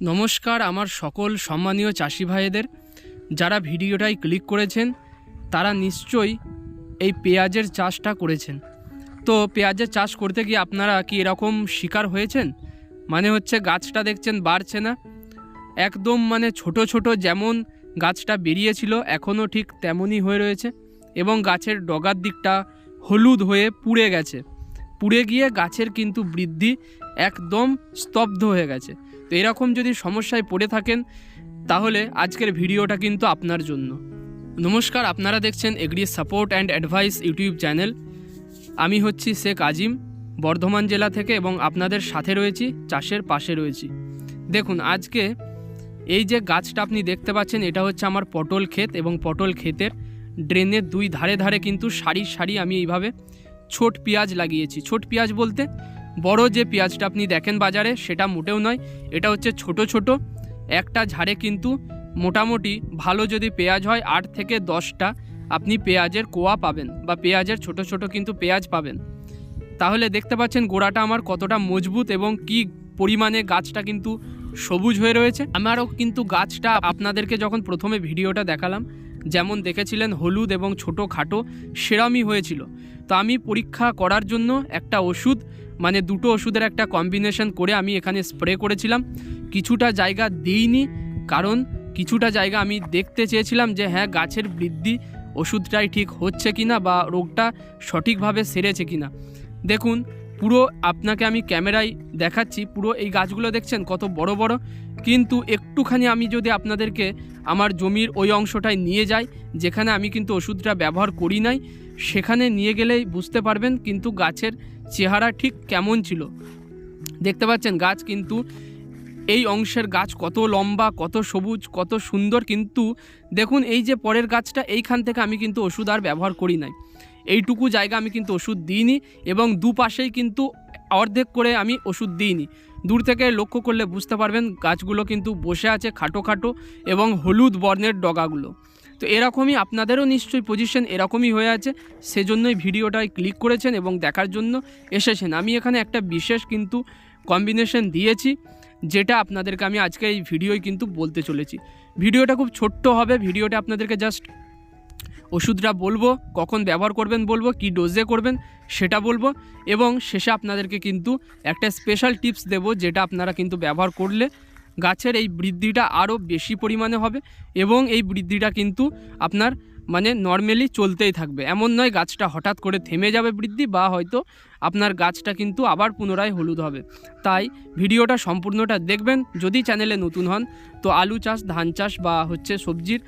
নমস্কার আমার সকল সম্মানীয় চাষি ভাইদের। যারা ভিডিওটাই ক্লিক করেছেন, তারা নিশ্চয়ই এই পেঁয়াজের চাষটা করেছেন। তো পেঁয়াজের চাষ করতে গিয়ে আপনারা কি এরকম শিকার হয়েছেন? মানে হচ্ছে গাছটা দেখছেন বাড়ছে না। একদম মানে ছোট ছোট যেমন গাছটা বেরিয়েছিল, এখনও ঠিক তেমনই হয়ে রয়েছে এবং গাছের ডগার দিকটা হলুদ হয়ে পুড়ে গেছে। পুড়ে গিয়ে গাছের কিন্তু বৃদ্ধি একদম স্তব্ধ হয়ে গেছে। তো এরকম যদি সমস্যায় পড়ে থাকেন, তাহলে আজকের ভিডিওটা কিন্তু আপনার জন্য। নমস্কার, আপনারা দেখছেন agri support and advice YouTube channel. আমি হচ্ছি শেখ আজিম, বর্ধমান জেলা থেকে এবং আপনাদের সাথে রয়েছি, চাষের পাশে রয়েছি। দেখুন, আজকে এই যে গাছটা আপনি দেখতে পাচ্ছেন, এটা হচ্ছে আমার পটল ক্ষেত এবং পটল ক্ষেতের ড্রেনের দুই ধারে ধারে কিন্তু সারি সারি আমি এইভাবে ছোট পেঁয়াজ লাগিয়েছি। ছোট পেঁয়াজ বলতে বড় যে পেঁয়াজটা আপনি দেখেন বাজারে, সেটা মোটেও নয়, এটা হচ্ছে ছোট ছোট। একটা ঝাড়ে কিন্তু মোটামুটি ভালো যদি পেঁয়াজ হয়, আট থেকে দশটা আপনি পেঁয়াজের কোয়া পাবেন বা পেঁয়াজের ছোট ছোট কিন্তু পেঁয়াজ পাবেন। তাহলে দেখতে পাচ্ছেন গোড়াটা আমার কতটা মজবুত এবং কি পরিমাণে গাছটা কিন্তু সবুজ হয়ে রয়েছে। আমারও কিন্তু গাছটা আপনাদেরকে যখন প্রথমে ভিডিওটা দেখালাম যেমন দেখেছিলেন হলুদ এবং ছোটো খাটো সেরমই হয়েছিল। তো আমি পরীক্ষা করার জন্য একটা ওষুধ মানে দুটো ওষুধের একটা কম্বিনেশন করে আমি এখানে স্প্রে করেছিলাম। কিছুটা জায়গা দিইনি, কারণ কিছুটা জায়গা আমি দেখতে চেয়েছিলাম যে হ্যাঁ গাছের বৃদ্ধি ওষুধটাই ঠিক হচ্ছে কিনা বা রোগটা সঠিকভাবে সেরেছে কিনা। দেখুন পুরো আপনাকে আমি ক্যামেরায় দেখাচ্ছি, পুরো এই গাছগুলো দেখছেন কত বড় বড়। কিন্তু একটুখানি আমি যদি আপনাদেরকে আমার জমির ওই অংশটায় নিয়ে যাই, যেখানে আমি কিন্তু ওষুধটা ব্যবহার করি নাই, সেখানে নিয়ে গেলেই বুঝতে পারবেন কিন্তু গাছের চেহারা ঠিক কেমন ছিল। দেখতে পাচ্ছেন গাছ কিন্তু এই অংশের গাছ কত লম্বা, কত সবুজ, কত সুন্দর। কিন্তু দেখুন এই যে পরের গাছটা, এইখান থেকে আমি কিন্তু ওষুধ আর ব্যবহার করি নাই। এইটুকু জায়গা আমি কিন্তু ওষুধ দিইনি এবং দুপাশেই কিন্তু অর্ধেক করে আমি ওষুধ দিইনি। দূর থেকে লক্ষ্য করলে বুঝতে পারবেন গাছগুলো কিন্তু বসে আছে খাটো খাটো এবং হলুদ বর্ণের ডগাগুলো। তো এরকমই আপনাদেরও নিশ্চয়ই পজিশন এরকমই হয়ে আছে, সেজন্যই ভিডিওটায় ক্লিক করেছেন এবং দেখার জন্য এসেছেন। আমি এখানে একটা বিশেষ কিন্তু কম্বিনেশন দিয়েছি, যেটা আপনাদেরকে আমি আজকে এই ভিডিওয় কিন্তু বলতে চলেছি। ভিডিওটা খুব ছোট্ট হবে, ভিডিওটা আপনাদেরকে জাস্ট ওষুধটা বলব, কখন ব্যবহার করবেন বলব, কি ডোজে করবেন সেটা বলব এবং শেষে আপনাদেরকে কিন্তু একটা স্পেশাল টিপস দেব যেটা আপনারা কিন্তু ব্যবহার করলে গাছের এই বৃদ্ধিটা আরও বেশি পরিমাণে হবে এবং এই বৃদ্ধিটা কিন্তু আপনার মানে নর্মালি চলতেই থাকবে। এমন নয় গাছটা হঠাৎ করে থেমে যাবে বৃদ্ধি বা হয়তো আপনার গাছটা কিন্তু আবার পুনরায় হলুদ হবে। তাই ভিডিওটা সম্পূর্ণটা দেখবেন। যদি চ্যানেলে নতুন হন, তো আলু চাষ, ধান চাষ বা হচ্ছে সবজির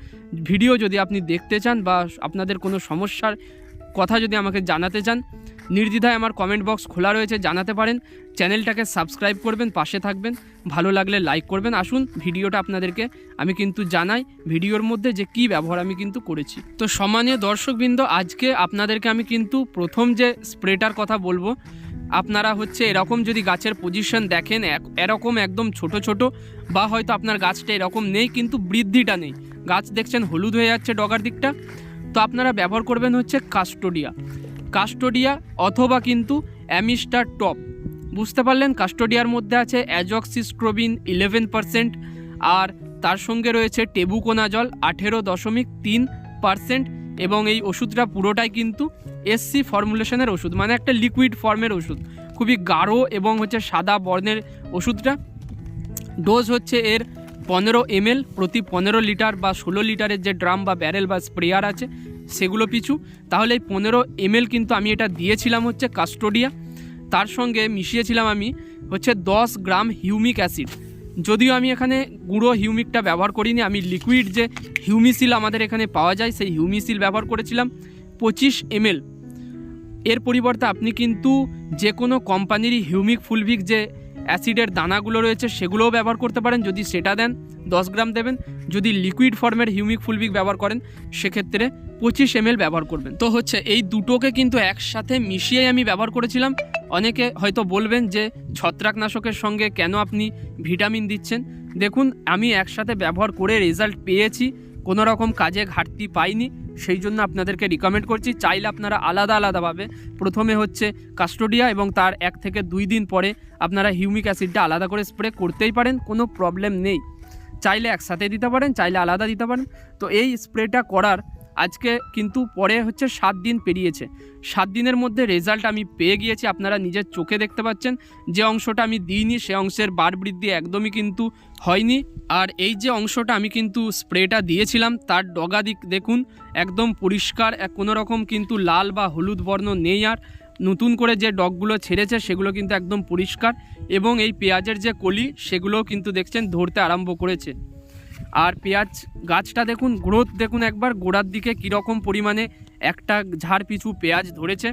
ভিডিও যদি আপনি দেখতে চান বা আপনাদের কোনো সমস্যার কথা যদি আমাকে জানাতে চান, নির্দ্বিধায় আমার কমেন্ট বক্স খোলা রয়েছে, জানাতে পারেন। চ্যানেলটাকে সাবস্ক্রাইব করবেন, পাশে থাকবেন। ভালো লাগলে লাইক করবেন। আসুন, ভিডিওটা আপনাদেরকে আমি কিন্তু জানাই, ভিডিওর মধ্যে যে কি ব্যবহার আমি কিন্তু করেছি। তো সম্মানীয় দর্শকবৃন্দ, আজকে আপনাদেরকে আমি কিন্তু প্রথম যে স্প্রেটার কথা বলব, আপনারা হচ্ছে এরকম যদি গাছের পজিশন দেখেন এরকম একদম ছোট ছোট, বা হয়তো আপনার গাছটা এরকম নেই, কিন্তু বৃদ্ধিটা নেই। গাছ দেখছেন হলুদ হয়ে যাচ্ছে ডগার দিকটা তো আপনারা ব্যবহার করবেন হচ্ছে কাস্টোডিয়া। কাস্টোডিয়া অথবা কিন্তু অ্যামিস্টার টপ। বুঝতে পারলেন? কাস্টোডিয়ার মধ্যে আছে অ্যাজক্সিস্ট্রোবিন ইলেভেন পারসেন্ট আর তার সঙ্গে রয়েছে টেবুকোনাজল আঠেরো দশমিক তিন পারসেন্ট এবং এই ওষুধটা পুরোটাই কিন্তু এসসি ফর্মুলেশনের ওষুধ মানে একটা লিকুইড ফর্মের ওষুধ। খুবই গাঢ় এবং হচ্ছে সাদা বর্ণের ওষুধটা। ডোজ হচ্ছে এর পনেরো এমএল প্রতি পনেরো লিটার বা ষোলো লিটারের যে ড্রাম বা ব্যারেল বা স্প্রেয়ার আছে, সেগুলো পিছু। তাহলে এই পনেরো এমএল কিন্তু আমি এটা দিয়েছিলাম হচ্ছে কাস্টোডিয়া। তার সঙ্গে মিশিয়েছিলাম আমি হচ্ছে দশ গ্রাম হিউমিক অ্যাসিড। যদিও আমি এখানে গুঁড়ো হিউমিকটা ব্যবহার করিনি, আমি লিকুইড যে হিউমিসিল আমাদের এখানে পাওয়া যায়, সেই হিউমিসিল ব্যবহার করেছিলাম পঁচিশ এমএল। এর পরিবর্তে আপনি কিন্তু যে কোনো কোম্পানিরই হিউমিক ফুলভিক যে অ্যাসিডের দানাগুলো রয়েছে, সেগুলোও ব্যবহার করতে পারেন। যদি সেটা দেন, দশ গ্রাম দেবেন। যদি লিকুইড ফর্মের হিউমিক ফুলবিক ব্যবহার করেন, সেক্ষেত্রে পঁচিশ এমএল ব্যবহার করবেন। তো হচ্ছে, এই দুটোকে কিন্তু একসাথে মিশিয়ে আমি ব্যবহার করেছিলাম। অনেকে হয়তো বলবেন যে, ছত্রাকনাশকের সঙ্গে কেন আপনি ভিটামিন দিচ্ছেন? দেখুন, আমি একসাথে ব্যবহার করে রেজাল্ট পেয়েছি। কোনো রকম কাজে ঘাটতি পাইনি। সেই জন্য আপনাদেরকে রিকমেন্ড করছি, চাইলে আপনারা আলাদা আলাদাভাবে প্রথমে হচ্ছে কাস্টোডিয়া এবং তার এক থেকে দুই দিন পরে আপনারা হিউমিক অ্যাসিডটা আলাদা করে স্প্রে করতেই পারেন, কোনো প্রবলেম নেই। চাইলে একসাথে দিতে পারেন, চাইলে আলাদা দিতে পারেন। তো এই স্প্রেটা করার আজকে কিন্তু পরে হচ্ছে সাত দিন পেরিয়েছে। সাত দিনের মধ্যে রেজাল্ট আমি পেয়ে গিয়েছি, আপনারা নিজের চোখে দেখতে পাচ্ছেন। যে অংশটা আমি দিইনি, সে অংশের বার বৃদ্ধি একদমই কিন্তু হয়নি। আর এই যে অংশটা আমি কিন্তু স্প্রেটা দিয়েছিলাম, তার ডগা দিক দেখুন, একদম পরিষ্কার কোনো রকম কিন্তু লাল বা হলুদ বর্ণ নেই আর। নতুন করে যে ডগগুলো ছেড়েছে, সেগুলো কিন্তু একদম পরিষ্কার। এবং এই পেঁয়াজের যে কলি, সেগুলোও কিন্তু দেখছেন ধরতে আরম্ভ করেছে। আর পেঁয়াজ গাছটা দেখুন গ্রোথ দেখুন একবার, গোড়ার দিকে কীরকম পরিমাণে একটা ঝাড় পিছু পেঁয়াজ ধরেছে।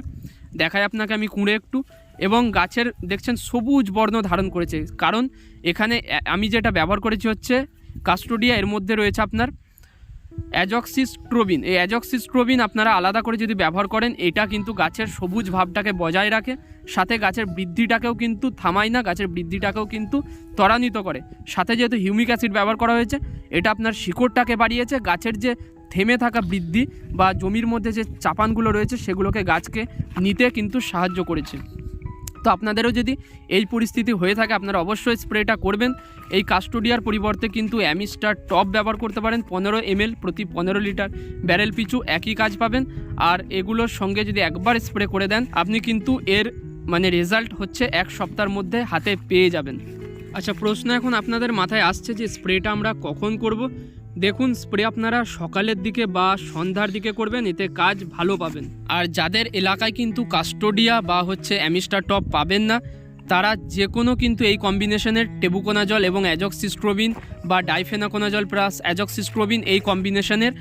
দেখায় আপনাকে আমি কুঁড়ে একটু। এবং গাছের দেখছেন সবুজ বর্ণ ধারণ করেছে। কারণ এখানে আমি যেটা ব্যবহার করেছি হচ্ছে কাস্টোডিয়া এর মধ্যে রয়েছে আপনার অ্যাজক্সিস্ট্রোবিন। এই অ্যাজক্সিস্ট্রোবিন আপনারা আলাদা করে যদি ব্যবহার করেন, এটা কিন্তু গাছের সবুজ ভাবটাকে বজায় রাখে, সাথে গাছের বৃদ্ধিটাকেও কিন্তু থামায় না, গাছের বৃদ্ধিটাকেও কিন্তু ত্বরান্বিত করে। সাথে যেহেতু হিউমিক অ্যাসিড ব্যবহার করা হয়েছে, এটা আপনার শিকড়টাকে বাড়িয়েছে, গাছের যে থেমে থাকা বৃদ্ধি বা জমির মধ্যে যে চাপানগুলো রয়েছে, সেগুলোকে গাছকে নিতে কিন্তু সাহায্য করেছে। তো আপনাদেরও যদি এই পরিস্থিতি হয়ে থাকে, আপনারা অবশ্যই স্প্রেটা করবেন। এই কাস্টোডিয়ার পরিবর্তে কিন্তু অ্যামিস্টার টপ ব্যবহার করতে পারেন, পনেরো এমএল প্রতি পনেরো লিটার ব্যারেল পিছু একই কাজ পাবেন। আর এগুলোর সঙ্গে যদি একবার স্প্রে করে দেন, আপনি কিন্তু এর মানে রেজাল্ট হচ্ছে এক সপ্তাহের মধ্যে হাতে পেয়ে যাবেন। আচ্ছা প্রশ্ন এখন আপনাদের মাথায় আসছে যে স্প্রেটা আমরা কখন করব? দেখুন, স্প্রে আপনারা সকালের দিকে বা সন্ধ্যার দিকে করবেন, এতে কাজ ভালো পাবেন। আর যাদের এলাকায় কিন্তু কাস্টোডিয়া বা হচ্ছে অ্যামিস্টার টপ পাবেন না, তারা যে কোনো কিন্তু এই কম্বিনেশনের টেবুকোনা জল এবং অ্যাজক্সিস্ট্রোবিন বা ডাইফেনাকোনাজল প্লাস অ্যাজক্সিস্ট্রোবিন এই কম্বিনেশনের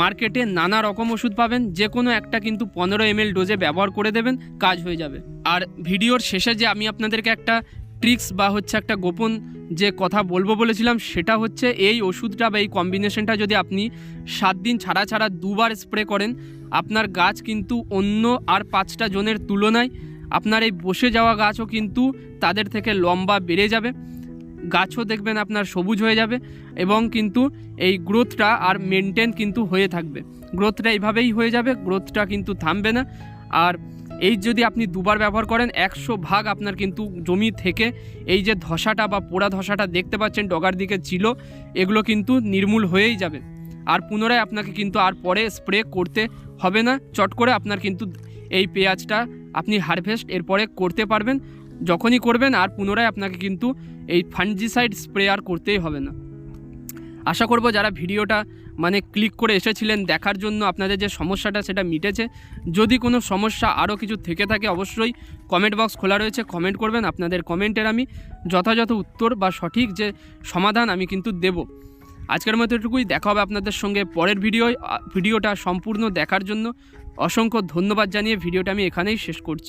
মার্কেটে নানা রকম ওষুধ পাবেন। যে কোনো একটা কিন্তু পনেরো এমএল ডোজে ব্যবহার করে দেবেন, কাজ হয়ে যাবে। আর ভিডিওর শেষে যে আমি আপনাদেরকে একটা ট্রিক্স বা হচ্ছে একটা গোপন যে কথা বলব বলেছিলাম, সেটা হচ্ছে এই ওষুধটা বা এই কম্বিনেশনটা যদি আপনি সাত দিন ছাড়া ছাড়া দুবার স্প্রে করেন, আপনার গাছ কিন্তু অন্য আর পাঁচটা জনের তুলনায় আপনার এই বসে যাওয়া গাছও কিন্তু তাদের থেকে লম্বা বেড়ে যাবে, গাছও দেখবেন আপনার সবুজ হয়ে যাবে এবং কিন্তু এই গ্রোথটা আর মেনটেন কিন্তু হয়ে থাকবে। গ্রোথটা এইভাবেই হয়ে যাবে গ্রোথটা কিন্তু থামবে না। আর এই যদি আপনি দুবার ব্যবহার করেন, একশো ভাগ আপনার কিন্তু জমি থেকে এই যে ধসাটা বা পোড়া ধসাটা দেখতে পাচ্ছেন, ডগার দিকে ছিল এগুলো কিন্তু নির্মূল হয়েই যাবে। আর পুনরায় আপনাকে কিন্তু আর পরে স্প্রে করতে হবে না। চট করে আপনার কিন্তু এই পেঁয়াজটা আপনি হারভেস্ট এরপরে করতে পারবেন। যখনই করবেন আর পুনরায় আপনাকে কিন্তু এই ফানজিসাইড স্প্রে আর করতেই হবে না। আশা করব যারা ভিডিওটা মানে ক্লিক করে এসেছিলেন দেখার জন্য আপনাদের যে সমস্যাটা সেটা মিটেছে। যদি কোনো সমস্যা আরও কিছু থেকে থাকে অবশ্যই কমেন্ট বক্স খোলা রয়েছে কমেন্ট করবেন, আপনাদের কমেন্টের আমি যথাযথ উত্তর বা সঠিক যে সমাধান আমি কিন্তু দেব। আজকের মতো এটুকুই, দেখা হবে আপনাদের সঙ্গে পরের ভিডিও ভিডিওটা সম্পূর্ণ দেখার জন্য অসংখ্য ধন্যবাদ জানিয়ে ভিডিওটা আমি এখানেই শেষ করছি।